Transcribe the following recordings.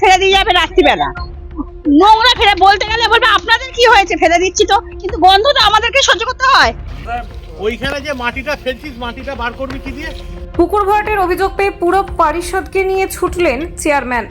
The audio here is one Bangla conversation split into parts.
ফেলে দিয়ে যাবে রাত্রিবেলা। নোংরা ফেলে বলতে গেলে বলবে আপনাদের কি হয়েছে? ফেলে দিচ্ছি তো। কিন্তু গন্ধ তো আমাদেরকে সহ্য করতে হয়। ওইখানে যে মাটিটা ফেলছিস মাটিটা বার করবি কি দিয়ে? পুকুর ভরাটের অভিযোগ পেয়ে পুরো পারিষদকে নিয়ে ছুটলেন চেয়ারম্যান।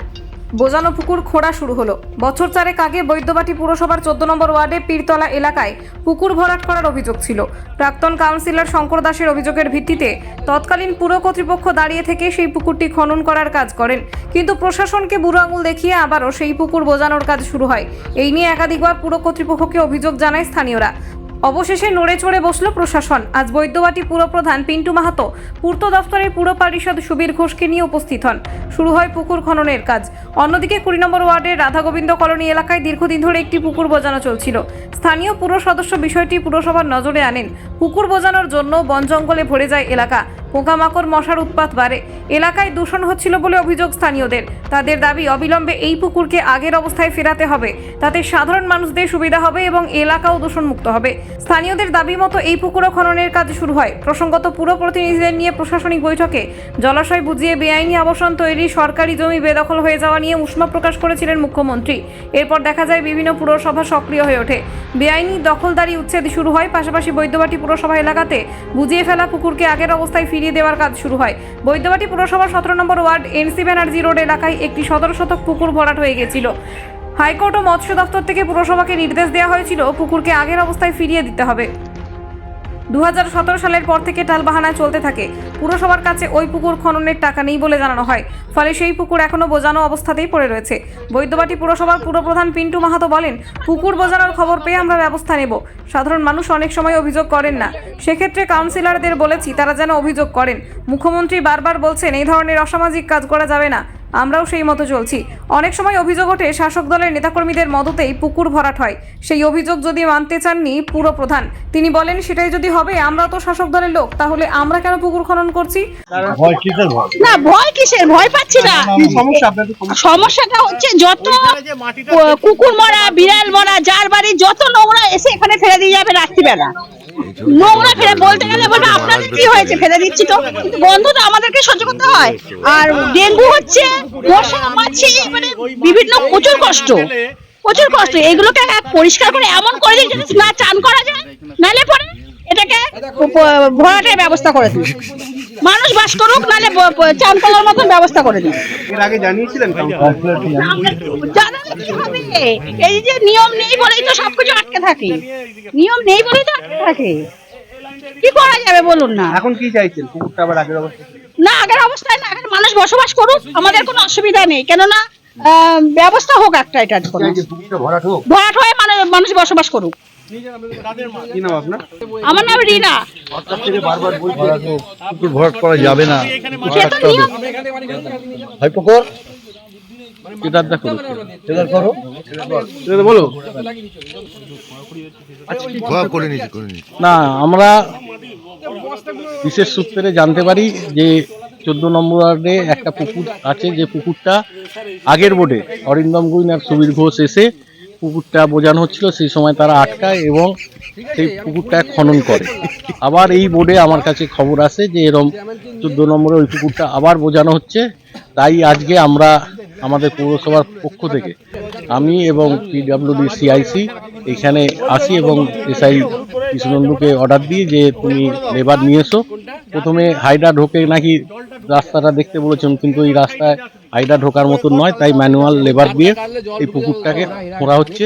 বোজানো পুকুর খোঁড়া শুরু হলো। বছর চারেক আগে বৈদ্যবাটি পুরসভার চোদ্দ নম্বর ওয়ার্ডে পীরতলা এলাকায় পুকুর ভরাট করার অভিযোগ ছিল। প্রাক্তন কাউন্সিলর শঙ্কর দাসের অভিযোগের ভিত্তিতে তৎকালীন পুর কর্তৃপক্ষ দাঁড়িয়ে থেকে সেই পুকুরটি খনন করার কাজ করেন। কিন্তু প্রশাসনকে বুড়ো আঙুল দেখিয়ে আবারও সেই পুকুর বোজানোর কাজ শুরু হয়। এই নিয়ে একাধিকবার পুর কর্তৃপক্ষকে অভিযোগ জানায় স্থানীয়রা। অবশেষে নড়ে চড়ে বসল প্রশাসন। আজ বৈদ্যবাটি পুরপ্রধান পিন্টু মাহাতো পূর্ত দফতরের পুর পরিষদ সুবীর ঘোষকে নিয়ে উপস্থিত হন। শুরু হয় পুকুর খননের কাজ। অন্যদিকে কুড়ি নম্বর ওয়ার্ডের রাধাগোবিন্দ কলোনি এলাকায় দীর্ঘদিন ধরে একটি পুকুর বোজানো চলছিল। স্থানীয় পুর সদস্য বিষয়টি পুরসভার নজরে আনেন। পুকুর বোজানোর জন্য বন জঙ্গলে ভরে যায় এলাকা। পোকামাকড়, মশার উৎপাত বাড়ে। এলাকায় দূষণ হচ্ছিল বলে অভিযোগ স্থানীয়দের। তাদের দাবি, অবিলম্বে এই পুকুরকে আগের অবস্থায় ফেরাতে হবে। তাতে সাধারণ মানুষদের সুবিধা হবে এবং এলাকাও দূষণমুক্ত হবে। স্থানীয়দের দাবি মতো এই পুকুরও খননের কাজ শুরু হয়। প্রসঙ্গত পুর প্রতিনিধিদের নিয়ে প্রশাসনিক বৈঠকে জলাশয় বুঝিয়ে বেআইনি আবাসন তৈরি, সরকারি জমি বেদখল হয়ে যাওয়া নিয়ে উষ্মা প্রকাশ করেছিলেন মুখ্যমন্ত্রী। এরপর দেখা যায় বিভিন্ন পুরসভা সক্রিয় হয়ে ওঠে। বেআইনি দখলদারি উচ্ছেদ শুরু হয়। পাশাপাশি বৈদ্যবাটি পুরসভা এলাকাতে বুঝিয়ে ফেলা পুকুরকে আগের অবস্থায় ফিরিয়ে দেওয়ার কাজ শুরু হয়। বৈদ্যবাটি পুরসভার সতেরো নম্বর ওয়ার্ড এনসি ব্যানার্জি রোড এলাকায় একটি সতেরো শতক পুকুর ভরাট হয়ে গেছিল। হাইকোর্ট ও মৎস্য দফতর থেকে পুরসভাকে নির্দেশ দেওয়া হয়েছিল, পুকুরকে আগের অবস্থায় ফিরিয়ে দিতে হবে। দু হাজার সতেরো সালের পর থেকে টালবাহানায় চলতে থাকে। পুরসভার কাছে ওই পুকুর খননের টাকা নেই বলে জানানো হয়। ফলে সেই পুকুর এখনও বোজানো অবস্থাতেই পড়ে রয়েছে। বৈদ্যবাটি পুরসভার পুরপ্রধান পিন্টু মাহাতো বলেন, পুকুর বোজানোর খবর পেয়ে আমরা ব্যবস্থা নেব। সাধারণ মানুষ অনেক সময় অভিযোগ করেন না। সেক্ষেত্রে কাউন্সিলরদের বলেছি, তারা যেন অভিযোগ করেন। মুখ্যমন্ত্রী বারবার বলছেন, এই ধরনের অসামাজিক কাজ করা যাবে না। আমরাও সেই মতো চলছি। অনেক সময় অভিযোগ ওঠে শাসক দলের নেতাকর্মীদের মদতেই পুকুর ভরাট হয়। সেই অভিযোগ যদি মানতে চাননি পুরপ্রধান তিনি বলেন সেটাই যদি হবে আমরা তো শাসক দলের লোক তাহলে আমরা কেন পুকুর খনন করছি? ভয় কিসের ভয়? না ভয় কিসের? ভয় পাচ্ছি না। সমস্যা সমস্যাটা হচ্ছে যত কুকুর মরা বিড়াল মরা যার বাড়ি যত নোংরা এসে এখানে ফেলে দিয়ে যাবে রাত্রিবেলা। নোংরা ফেলে বলতে গেলে বলবে আপনাদের কি হয়েছে? ফেলে দিচ্ছি তো। গন্ধ তো আমাদেরকে সহ্য করতে হয়। আর ডেঙ্গু হচ্ছে মশা মাছি মানে বিভিন্ন প্রচুর কষ্ট প্রচুর কষ্ট। এগুলোকে পরিষ্কার করে এমন করে দিন যাতে না চান করা যায় নালে পরে এটাকে ভরাটের ব্যবস্থা করে দিন। মানুষ বাস করুক নালে ব- চান করার মতন ব্যবস্থা করে দিন। এর আগে জানিয়েছিলেন কি হবে? এই যে নিয়ম নেই বলেই তো সবকিছু আটকে থাকে। নিয়ম নেই বলেই তো আটকে থাকে। কি করা যাবে বলুন না? এখন কি চাইছেন? পুকুরটা আবার আগের অবস্থা না আগের অবস্থায় না আগের মানুষ বসবাস করুক আমাদের কোনো অসুবিধা নেই। কেননা আহ, ব্যবস্থা হোক একটা এটার কোনো। ভরাট হয়ে মানে মানুষ বসবাস করুক। আমার নাম রিনা। পুকুর ভরাট করা যাবে না। এটা দেখো এটা করো। দাদা বলো। করে নিচ্ছি করে নিচ্ছি না আমরা বিশেষ সূত্রে জানতে পারি যে চোদ্দ নম্বর ওয়ার্ডে একটা পুকুর আছে যে পুকুরটা আগের বোর্ডে অরিন্দম গুইন আর সুবীর ঘোষ এসে পুকুরটা বোঝানো হচ্ছিল সেই সময় তারা আটকায় এবং সেই পুকুরটা খনন করে। আবার এই বোর্ডে আমার কাছে খবর আসে যে এরম চোদ্দ নম্বরে ওই পুকুরটা আবার বোঝানো হচ্ছে। তাই আজকে আমরা আমাদের পৌরসভার পক্ষ থেকে। আমি এবং পিডাব্লিউডি সিআইসি এখানে আসি এবং এসআই কৃষ্ণনন্দুকে অর্ডার দিই যে তুমি লেবার নিয়ে এসো। প্রথমে হাইডা ঢোকে নাকি রাস্তাটা দেখতে বলেছেন, কিন্তু এই রাস্তায় হাইডা ঢোকার মতন নয়, তাই ম্যানুয়াল লেবার দিয়ে এই পুকুরটাকে খোঁড়া হচ্ছে।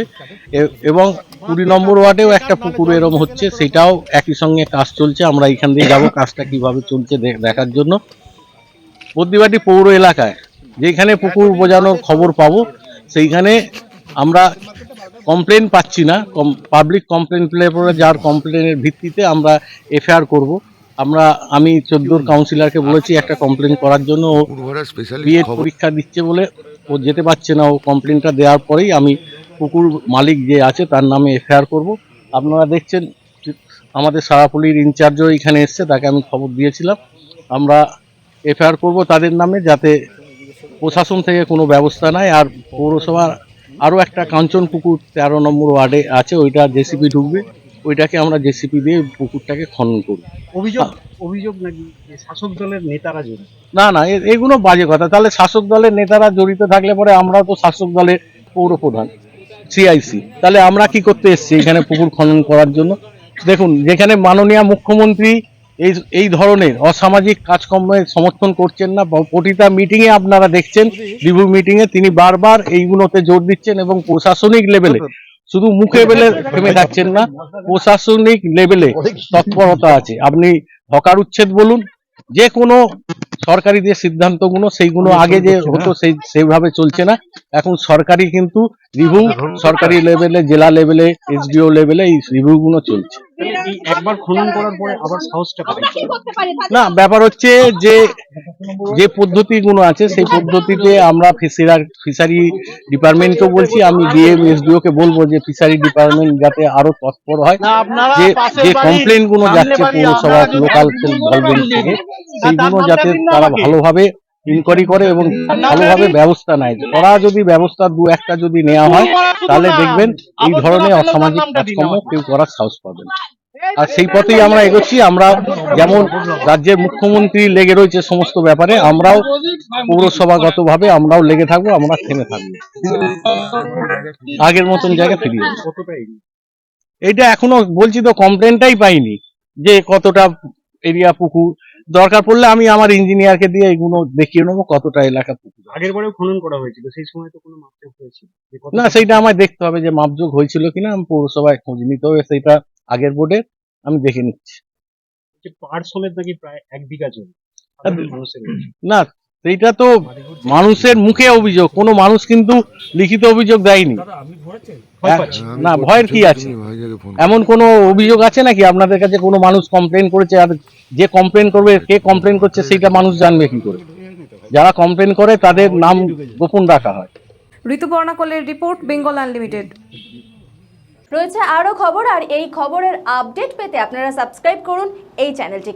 এবং কুড়ি নম্বর ওয়ার্ডেও একটা পুকুর এরম হচ্ছে, সেটাও একই সঙ্গে কাজ চলছে। আমরা এখান দিয়ে যাব, কাজটা কীভাবে চলছে দেখার জন্য। বদ্যিবাটি পৌর এলাকায়। যেখানে পুকুর বোঝানোর খবর পাবো সেইখানে আমরা কমপ্লেন পাচ্ছি না। পাবলিক কমপ্লেন পেলে পরে যার কমপ্লেনের ভিত্তিতে আমরা এফআইআর করব। আমরা আমি চোদ্দোর কাউন্সিলরকে বলেছি একটা কমপ্লেন করার জন্য ও বিএড পরীক্ষা দিচ্ছে বলে ও যেতে পারছে না। ও কমপ্লেনটা দেওয়ার পরেই আমি পুকুর মালিক যে আছে তার নামে এফআইআর করব। আপনারা দেখছেন আমাদের সারাপুলির ইনচার্জও এখানে এসছে তাকে আমি খবর দিয়েছিলাম। আমরা এফআইআর করব তাদের নামে যাতে প্রশাসন থেকে কোনো ব্যবস্থা নাই আর পৌরসভার আরও একটা কাঞ্চন পুকুর তেরো নম্বর ওয়ার্ডে আছে ওইটা জেসিপি ঢুকবে ওইটাকে আমরা জেসিপি দিয়ে পুকুরটাকে খনন করব। অভিযোগ অভিযোগ নাকি শাসক দলের নেতারা জড়িত? না না এ- এগুলো বাজে কথা। তাহলে শাসক দলের নেতারা জড়িত থাকলে পরে আমরাও তো শাসক দলের পৌর প্রধান সিআইসি তাহলে আমরা কি করতে এসেছি এখানে পুকুর খনন করার জন্য? দেখুন যেখানে মাননীয় মুখ্যমন্ত্রী এই এই ধরনের অসামাজিক কাজকর্মে সমর্থন করছেন না। প্রতিটা মিটিং এ আপনারা দেখছেন রিভিউ মিটিং এ তিনি বারবার এইগুলোতে জোর দিচ্ছেন এবং প্রশাসনিক লেভেলে শুধু মুখে বেলে থেমে থাকছেন না, প্রশাসনিক লেভেলে তৎপরতা আছে। আপনি হকার উচ্ছেদ বলুন, যে কোনো সরকারি যে সিদ্ধান্তগুলো, সেইগুলো আগে যে হতো, সেই, সেইভাবে চলছে না। এখন সরকারি কিন্তু রিভিউ সরকারি লেভেলে জেলা লেভেলে এসডিও লেভেলে এই রিভিউ গুলো চলছে। একবার খনন করার পরে আবার সাহসটা না ব্যাপার হচ্ছে যে যে পদ্ধতিগুলো আছে সেই পদ্ধতিতে আমরা ফিশার ফিশারি ডিপার্টমেন্টকেও বলছি আমি ডিএম এসডিও কে বলব যে ফিশারি ডিপার্টমেন্ট যাতে আরও তৎপর হয় যে যে বাড়ি, কমপ্লেনগুলো যাচ্ছে পৌরসভা লোকাল গভর্নমেন্ট থেকে সেইগুলো যাতে তারা ভালোভাবে ইনকোয়ারি করে এবং ভালোভাবে ব্যবস্থা নেয়। ওরা যদি ব্যবস্থা দু একটা যদি নেওয়া হয় তাহলে দেখবেন এই ধরনের অসামাজিক কাজকর্ম কেউ করার সাহস পাবেন আর সেই পথেই আমরা এগোচ্ছি। আমরা যেমন রাজ্যের মুখ্যমন্ত্রী লেগে রয়েছে সমস্ত ব্যাপারে আমরাও পৌরসভাগতভাবে আমরাও লেগে থাকব আমরা থেমে থাকব। আগের মতন জায়গায় ফিরিয়ে এইটা এখনও বলছি তো কমপ্লেনটাই পাইনি যে কতটা এরিয়া পুকুর দরকার পড়লে আমি আমার ইঞ্জিনিয়ারকে দিয়ে এগুলো দেখিয়ে নেব কতটা এলাকা পুকুর আগের বারেও খনন করা হয়েছিল সেই সময় তো কোনো মাপটা হয়েছিল। না সেইটা আমায় দেখতে হবে যে মাপযোগ হয়েছিল কিনা আমি পৌরসভায় খোঁজ নিতে হবে সেইটা আগের বোর্ডে আমি দেখে নিচ্ছি। যে পাড় সমেত নাকি প্রায় এক বিঘা জমি মানুষের না সেইটা তো মানুষের মুখে অভিযোগ কোনো মানুষ কিন্তু লিখিত অভিযোগ দেয়নি। না ভয়ের কি আছে? এমন কোনো অভিযোগ আছে নাকি? আপনাদের কাছে কোনো মানুষ কমপ্লেন করেছে? আর যে কমপ্লেন করবে কে কমপ্লেন করছে সেইটা মানুষ জানবে কি করে? যারা কমপ্লেন করে তাদের নাম গোপন রাখা হয়। ঋতুপর্ণা কোলের রিপোর্ট বেঙ্গল আনলিমিটেড। রয়েছে আরও খবর আর এই খবরের আপডেট পেতে আপনারা সাবস্ক্রাইব করুন এই চ্যানেলটি